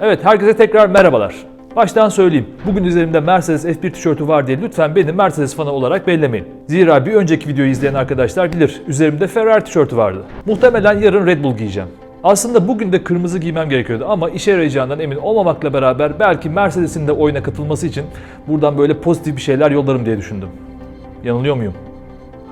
Evet herkese tekrar merhabalar. Baştan söyleyeyim. Bugün üzerimde Mercedes F1 tişörtü var diye lütfen beni Mercedes fanı olarak bellemeyin. Zira bir önceki videoyu izleyen arkadaşlar bilir. Üzerimde Ferrari tişörtü vardı. Muhtemelen yarın Red Bull giyeceğim. Aslında bugün de kırmızı giymem gerekiyordu ama işe yarayacağından emin olmamakla beraber belki Mercedes'in de oyuna katılması için buradan böyle pozitif bir şeyler yollarım diye düşündüm. Yanılıyor muyum?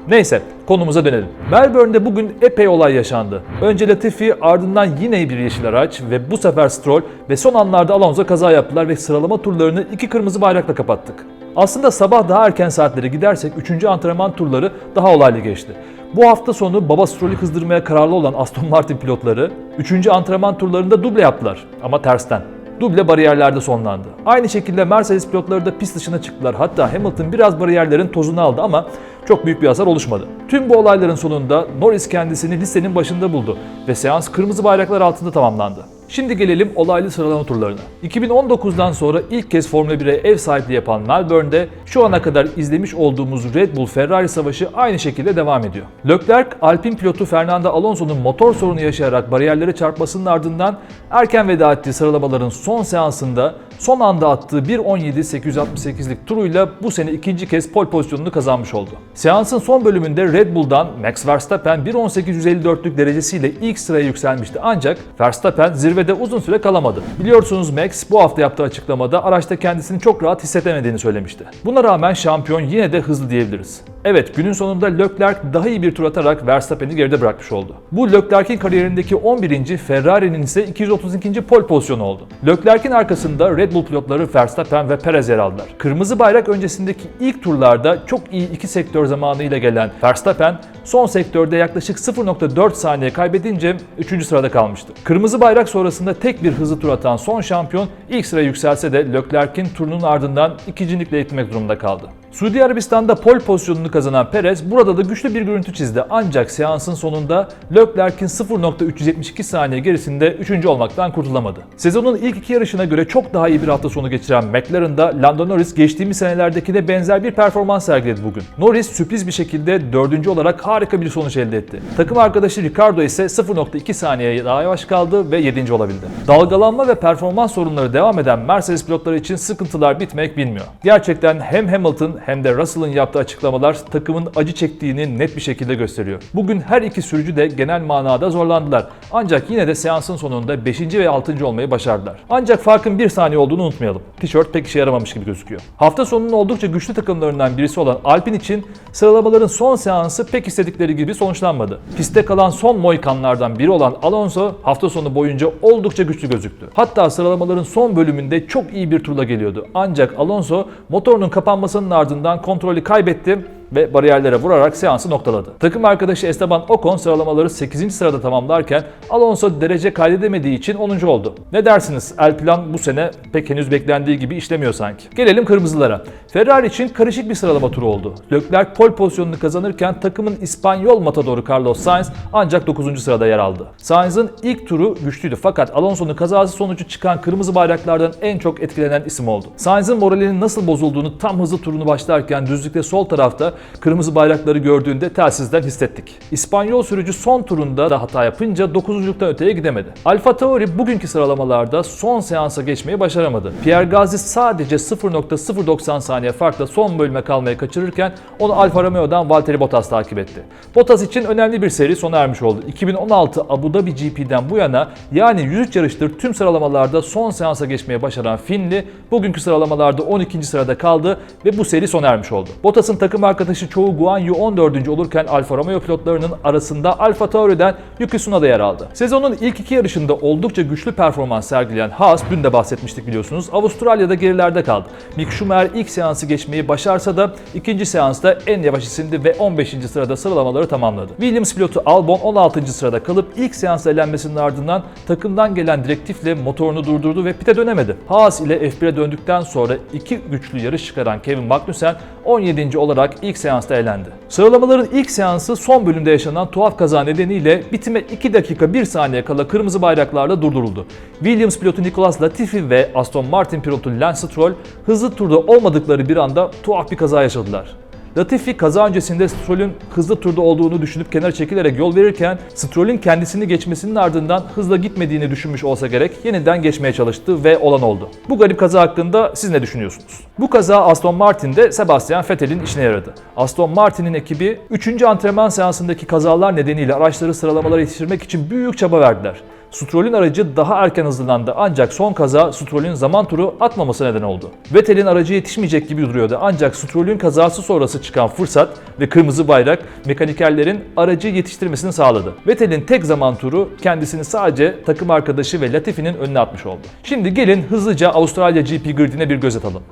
Neyse konumuza dönelim. Melbourne'de bugün epey olay yaşandı. Önce Latifi ardından yine bir yeşil araç ve bu sefer Stroll ve son anlarda Alonso kaza yaptılar ve sıralama turlarını iki kırmızı bayrakla kapattık. Aslında sabah daha erken saatlere gidersek 3. antrenman turları daha olaylı geçti. Bu hafta sonu baba Stroll'ü kızdırmaya kararlı olan Aston Martin pilotları 3. antrenman turlarında duble yaptılar ama tersten duble bariyerlerde sonlandı. Aynı şekilde Mercedes pilotları da pist dışına çıktılar. Hatta Hamilton biraz bariyerlerin tozunu aldı ama çok büyük bir hasar oluşmadı. Tüm bu olayların sonunda Norris kendisini listenin başında buldu ve seans kırmızı bayraklar altında tamamlandı. Şimdi gelelim olaylı sıralama turlarına. 2019'dan sonra ilk kez Formula 1'e ev sahipliği yapan Melbourne'de şu ana kadar izlemiş olduğumuz Red Bull Ferrari savaşı aynı şekilde devam ediyor. Leclerc, Alpine pilotu Fernando Alonso'nun motor sorunu yaşayarak bariyerlere çarpmasının ardından erken veda ettiği sıralamaların son seansında son anda attığı 1.17.868'lik turuyla bu sene ikinci kez pole pozisyonunu kazanmış oldu. Seansın son bölümünde Red Bull'dan Max Verstappen 1.1854'lük derecesiyle ilk sıraya yükselmişti ancak Verstappen zirvede uzun süre kalamadı. Biliyorsunuz Max bu hafta yaptığı açıklamada araçta kendisini çok rahat hissedemediğini söylemişti. Buna rağmen şampiyon yine de hızlı diyebiliriz. Evet günün sonunda Leclerc daha iyi bir tur atarak Verstappen'i geride bırakmış oldu. Bu Leclerc'in kariyerindeki 11. Ferrari'nin ise 232. pole pozisyonu oldu. Leclerc'in arkasında Red Bull pilotları Verstappen ve Perez yer aldılar. Kırmızı bayrak öncesindeki ilk turlarda çok iyi iki sektör zamanıyla gelen Verstappen son sektörde yaklaşık 0.4 saniye kaybedince 3. sırada kalmıştı. Kırmızı bayrak sonrasında tek bir hızlı tur atan son şampiyon ilk sıraya yükselse de Leclerc'in turunun ardından ikincilikle itmek durumunda kaldı. Suudi Arabistan'da pole pozisyonunu kazanan Perez burada da güçlü bir görüntü çizdi ancak seansın sonunda Leclerc'in 0.372 saniye gerisinde 3. olmaktan kurtulamadı. Sezonun ilk iki yarışına göre çok daha iyi bir hafta sonu geçiren McLaren'da Lando Norris geçtiğimiz senelerdekine benzer bir performans sergiledi bugün. Norris sürpriz bir şekilde 4. olarak harika bir sonuç elde etti. Takım arkadaşı Ricardo ise 0.2 saniye daha yavaş kaldı ve 7. olabildi. Dalgalanma ve performans sorunları devam eden Mercedes pilotları için sıkıntılar bitmek bilmiyor. Gerçekten hem Hamilton hem de Russell'ın yaptığı açıklamalar takımın acı çektiğini net bir şekilde gösteriyor. Bugün her iki sürücü de genel manada zorlandılar. Ancak yine de seansın sonunda 5. ve 6. olmayı başardılar. Ancak farkın 1 saniye olduğunu unutmayalım. Tişört pek işe yaramamış gibi gözüküyor. Hafta sonunun oldukça güçlü takımlarından birisi olan Alpine için sıralamaların son seansı pek istedikleri gibi sonuçlanmadı. Piste kalan son Moikanlardan biri olan Alonso hafta sonu boyunca oldukça güçlü gözüktü. Hatta sıralamaların son bölümünde çok iyi bir turla geliyordu. Ancak Alonso motorunun kapanmasının ardından kontrolü kaybetti ve bariyerlere vurarak seansı noktaladı. Takım arkadaşı Esteban Ocon sıralamaları 8. sırada tamamlarken Alonso derece kaydedemediği için 10. oldu. Ne dersiniz? El plan bu sene pek henüz beklendiği gibi işlemiyor sanki. Gelelim kırmızılara. Ferrari için karışık bir sıralama turu oldu. Leclerc pole pozisyonunu kazanırken takımın İspanyol matadoru Carlos Sainz ancak 9. sırada yer aldı. Sainz'ın ilk turu güçlüydü fakat Alonso'nun kazası sonucu çıkan kırmızı bayraklardan en çok etkilenen isim oldu. Sainz'ın moralinin nasıl bozulduğunu tam hızlı turunu başlarken düzlükte sol tarafta kırmızı bayrakları gördüğünde telsizden hissettik. İspanyol sürücü son turunda da hata yapınca 9.luktan öteye gidemedi. Alfa Tauri bugünkü sıralamalarda son seansa geçmeyi başaramadı. Pierre Gasly sadece 0.090 saniye farkla son bölüme kalmayı kaçırırken onu Alfa Romeo'dan Valtteri Bottas takip etti. Bottas için önemli bir seri sona ermiş oldu. 2016 Abu Dhabi GP'den bu yana yani 103 yarıştır tüm sıralamalarda son seansa geçmeye başaran Finli bugünkü sıralamalarda 12. sırada kaldı ve bu seri sona ermiş oldu. Bottas'ın takım arkadaşı çoğu Guan Yu 14. olurken Alfa Romeo pilotlarının arasında Alfa Tauri'den Yuki Tsunoda yer aldı. Sezonun ilk iki yarışında oldukça güçlü performans sergileyen Haas, dün de bahsetmiştik biliyorsunuz, Avustralya'da gerilerde kaldı. Mick Schumacher ilk seansı geçmeyi başarsa da ikinci seansta en yavaş isimdi ve 15. sırada sıralamaları tamamladı. Williams pilotu Albon 16. sırada kalıp ilk seans elenmesinin ardından takımdan gelen direktifle motorunu durdurdu ve pite dönemedi. Haas ile F1'e döndükten sonra iki güçlü yarış çıkaran Kevin Magnussen 17. olarak ilk seansta elendi. Sıralamaların ilk seansı son bölümde yaşanan tuhaf kaza nedeniyle bitime 2 dakika 1 saniye kala kırmızı bayraklarla durduruldu. Williams pilotu Nicolas Latifi ve Aston Martin pilotu Lance Stroll hızlı turda olmadıkları bir anda tuhaf bir kaza yaşadılar. Latifi kaza öncesinde Stroll'ün hızlı turda olduğunu düşünüp kenara çekilerek yol verirken Stroll'ün kendisini geçmesinin ardından hızla gitmediğini düşünmüş olsa gerek yeniden geçmeye çalıştı ve olan oldu. Bu garip kaza hakkında siz ne düşünüyorsunuz? Bu kaza Aston Martin'de Sebastian Vettel'in işine yaradı. Aston Martin'in ekibi 3. antrenman seansındaki kazalar nedeniyle araçları sıralamalara yetiştirmek için büyük çaba verdiler. Stroll'ün aracı daha erken hızlandı ancak son kaza Stroll'ün zaman turu atmaması neden oldu. Vettel'in aracı yetişmeyecek gibi duruyordu ancak Stroll'ün kazası sonrası çıkan fırsat ve kırmızı bayrak mekanikerlerin aracı yetiştirmesini sağladı. Vettel'in tek zaman turu kendisini sadece takım arkadaşı ve Latifi'nin önüne atmış oldu. Şimdi gelin hızlıca Avustralya GP gridine bir göz atalım.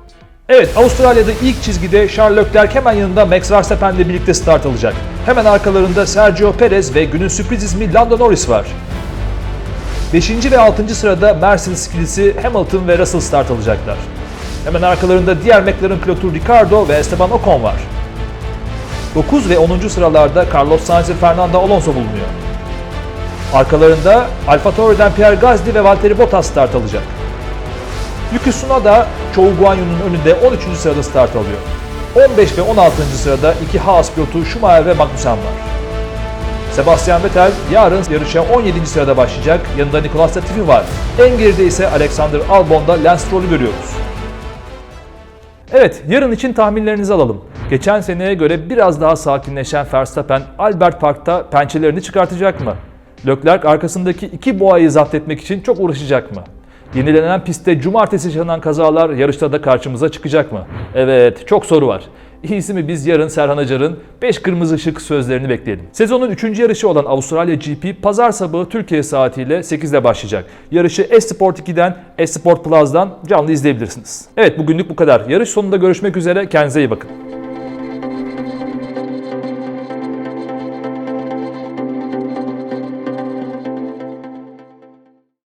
Evet, Avustralya'da ilk çizgide Charles Leclerc hemen yanında Max Verstappen'le birlikte start alacak. Hemen arkalarında Sergio Perez ve günün sürpriz ismi Lando Norris var. 5. ve 6. sırada Mercedes ikilisi Hamilton ve Russell start alacaklar. Hemen arkalarında diğer McLaren pilotu Ricardo ve Esteban Ocon var. 9 ve 10. sıralarda Carlos Sainz ve Fernando Alonso bulunuyor. Arkalarında Alfa Tauri'den Pierre Gasly ve Valtteri Bottas start alacak. Yuki Tsunoda Chou Guanyu'nun önünde 13. sırada start alıyor. 15 ve 16. sırada iki Haas pilotu Schumacher ve Magnussen var. Sebastian Vettel yarın yarışa 17. sırada başlayacak. Yanında Nicolas Latifi var. En geride ise Alexander Albon'da Lance Stroll'ü görüyoruz. Evet, yarın için tahminlerinizi alalım. Geçen seneye göre biraz daha sakinleşen Verstappen, Albert Park'ta pençelerini çıkartacak mı? Leclerc arkasındaki iki boğayı zapt etmek için çok uğraşacak mı? Yenilenen pistte cumartesi yaşanan kazalar yarışta da karşımıza çıkacak mı? Evet, çok soru var. İyisi mi biz yarın Serhan Acar'ın 5 kırmızı ışık sözlerini bekleyelim. Sezonun 3. yarışı olan Avustralya GP pazar sabahı Türkiye saatiyle 8'de başlayacak. Yarışı Esport 2'den, Esport Plus'dan canlı izleyebilirsiniz. Evet bugünlük bu kadar. Yarış sonunda görüşmek üzere. Kendinize iyi bakın.